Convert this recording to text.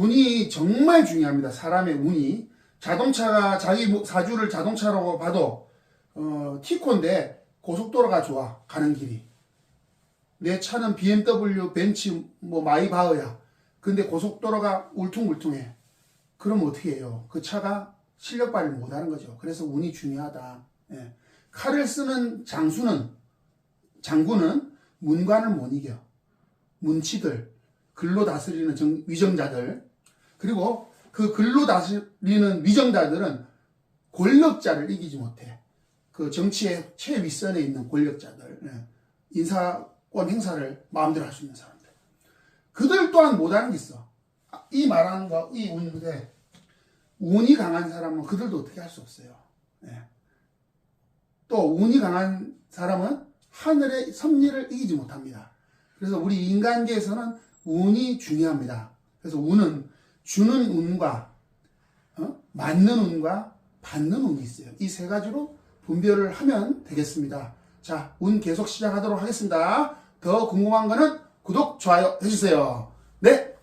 운이 정말 중요합니다. 사람의 운이. 자동차가 자기 뭐- 사주를 자동차라고 봐도 어, 티콘데 고속도로가 좋아 가는 길이. 내 차는 BMW, 벤츠, 뭐 마이바흐야. 근데 고속도로가 울퉁불퉁해. 그럼 어떻게 해요? 그 차가 실력 발휘를 못하는 거죠. 그래서 운이 중요하다. 예. 칼을 쓰는 장수는 장군은 문관을 못 이겨. 문치들, 글로 다스리는 정- 위정자들, 그리고 그 글로 다스리는 위정자들은 권력자를 이기지 못해. 그 정치의 최윗선에 있는 권력자들, 예. 인사권 행사를 마음대로 할 수 있는 사람들. 그들 또한 못하는 게 있어. 아, 이 말하는 거, 이 운인데, 운이 강한 사람은 그들도 어떻게 할 수 없어요. 예. 또 운이 강한 사람은 하늘의 섭리를 이기지 못합니다. 그래서 우리 인간계에서는 운이 중요합니다. 그래서 운은 주는 운과 어? 맞는 운과 받는 운이 있어요. 이 세 가지로 분별을 하면 되겠습니다. 자, 운 계속 시작하도록 하겠습니다. 더 궁금한 거는 구독, 좋아요 해주세요. 네,